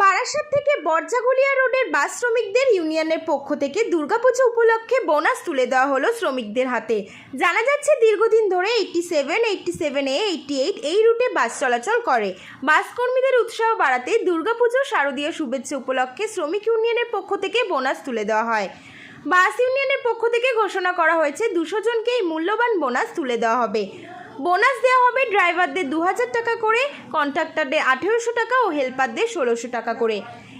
বারাসাত থেকে বর্জাগুলিয়া রোডের বাস শ্রমিকদের ইউনিয়নের পক্ষ থেকে দুর্গাপুজো উপলক্ষে বোনাস তুলে দেওয়া হলো শ্রমিকদের হাতে। জানা যাচ্ছে, দীর্ঘদিন ধরে eighty seven eighty seven A, eighty eight এই রুটে বাস চলাচল করে। বাস কর্মীদের উৎসাহ বাড়াতে দুর্গাপুজো শারদীয় শুভেচ্ছা উপলক্ষে শ্রমিক ইউনিয়নের পক্ষ থেকে বোনাস তুলে দেওয়া হয়। বাস ইউনিয়নের পক্ষ থেকে ঘোষণা করা হয়েছে, দুশো জনকে এই মূল্যবান বোনাস তুলে দেওয়া হবে। বোনাস দেওয়া হবে ড্রাইভারদের দু হাজার টাকা করে, কন্ট্রাক্টরদের আঠেরোশো টাকা ও হেল্পারদের ষোলোশো টাকা করে।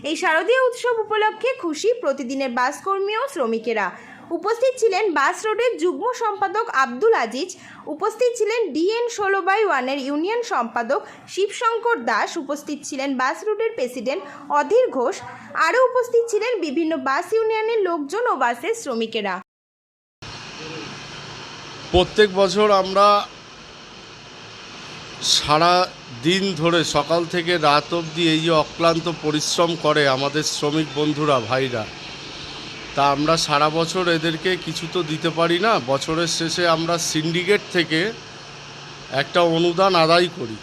এই শারদীয় উৎসব উপলক্ষে খুশি প্রতিদিনের বাস কর্মী ও শ্রমিকেরা। উপস্থিত ছিলেন বাস রোডের যুগ্ম সম্পাদক আব্দুল আজিজ, উপস্থিত ছিলেন ডিএন ষোলো বাই ওয়ানের ইউনিয়ন সম্পাদক শিবশঙ্কর দাস, উপস্থিত ছিলেন বাস রুটের প্রেসিডেন্ট অধীর ঘোষ, আরও উপস্থিত ছিলেন বিভিন্ন বাস ইউনিয়নের লোকজন ও বাসের শ্রমিকেরা। প্রত্যেক বছর আমরা সারা দিন ধরে সকাল থেকে রাত অবধি এই যে অক্লান্ত পরিশ্রম করে আমাদের শ্রমিক বন্ধুরা, ভাইরা, তা আমরা সারা বছর এদেরকে কিছু তো দিতে পারি না। বছরের শেষে আমরা সিন্ডিকেট থেকে একটা অনুদান আদায় করি।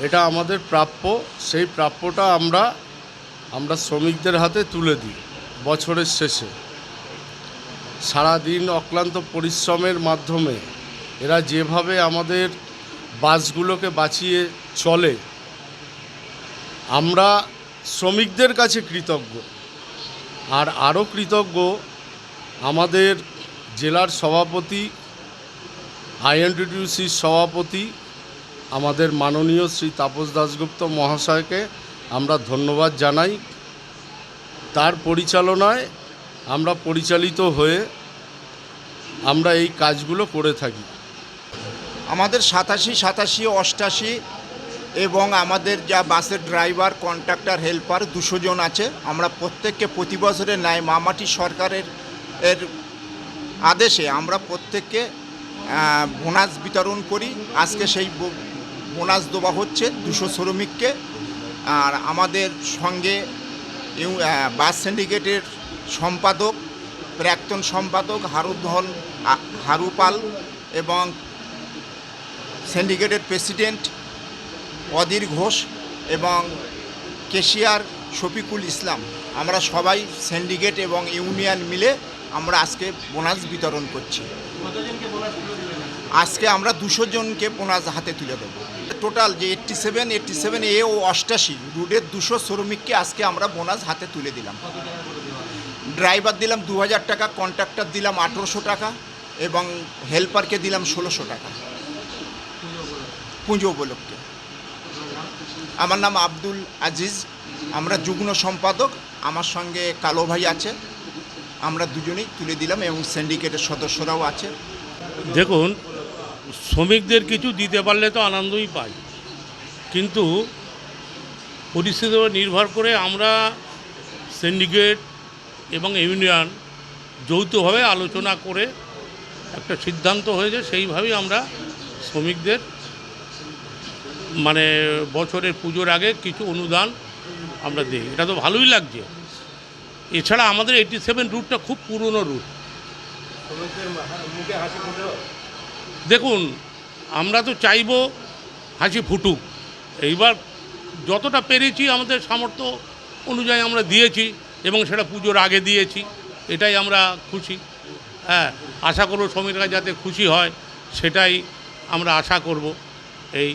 এটা আমাদের প্রাপ্য, সেই প্রাপ্যটা আমরা আমরা শ্রমিকদের হাতে তুলে দিই বছরের শেষে। সারাদিন অক্লান্ত পরিশ্রমের মাধ্যমে এরা যেভাবে আমাদের বাসগুলোকে বাঁচিয়ে চলে। আমরা শ্রমিকদের কাছে কৃতজ্ঞ। আর আরও কৃতজ্ঞ আমাদের জেলার সভাপতি আইএনটিটিউসির সভাপতি, আমাদের মাননীয় শ্রী তাপস দাশগুপ্ত মহাশয়কে আমরা ধন্যবাদ জানাই। তার পরিচালনায় আমরা পরিচালিত হয়ে আমরা এই কাজগুলো করে থাকি। আমাদের সাতাশি সাতাশি, অষ্টাশি এবং আমাদের যা বাসের ড্রাইভার, কন্ট্রাক্টর, হেল্পার দুশো জন আছে। আমরা প্রত্যেককে প্রতি বছরের ন্যায় মামাটি সরকারের এর আদেশে আমরা প্রত্যেককে বোনাস বিতরণ করি। আজকে সেই বোনাস দেওয়া হচ্ছে দুশো শ্রমিককে। আর আমাদের সঙ্গে বাস সিন্ডিকেটের সম্পাদক, প্রাক্তন সম্পাদক হারুধন হারুপাল এবং সিন্ডিকেটের প্রেসিডেন্ট অধীর ঘোষ এবং কেশিয়ার শফিকুল ইসলাম। আমরা সবাই সিন্ডিকেট এবং ইউনিয়ন মিলে আমরা আজকে বোনাস বিতরণ করছি। আজকে আমরা দুশো জনকে বোনাস হাতে তুলে দেবো। টোটাল যে eighty seven eighty seven A ও অষ্টাশি রুটের দুশো শ্রমিককে আজকে আমরা বোনাস হাতে তুলে দিলাম। ড্রাইভার দিলাম দু হাজার টাকা, কন্ট্রাক্টর দিলাম আঠেরোশো টাকা এবং হেল্পারকে দিলাম ষোলোশো টাকা। পুজো উপলক্ষে। আমার নাম আব্দুল আজিজ, আমরা যুগ্ম সম্পাদক, আমার সঙ্গে কালো ভাই আছে, আমরা দুজনেই তুলে দিলাম এবং সিন্ডিকেটের সদস্যরাও আছে। দেখুন, শ্রমিকদের কিছু দিতে পারলে তো আনন্দই পাই, কিন্তু পরিস্থিতির উপর নির্ভর করে আমরা সিন্ডিকেট এবং ইউনিয়ন যৌথভাবে আলোচনা করে একটা সিদ্ধান্ত হয়েছে, সেইভাবেই আমরা শ্রমিকদের মানে বছরের পুজোর আগে কিছু অনুদান আমরা দিই। এটা তো ভালোই লাগছে। এছাড়া আমাদের এইটি সেভেন রুটটা খুব পুরনো রুট দেখুন, আমরা তো চাইব হাসি ফুটুক। এইবার যতটা পেরেছি আমাদের সামর্থ্য অনুযায়ী আমরা দিয়েছি এবং সেটা পুজোর আগে দিয়েছি। এটাই আমরা খুশি। হ্যাঁ আশা করব শ্রমিকরা যাতে খুশি হয়, সেটাই আমরা আশা করব। এই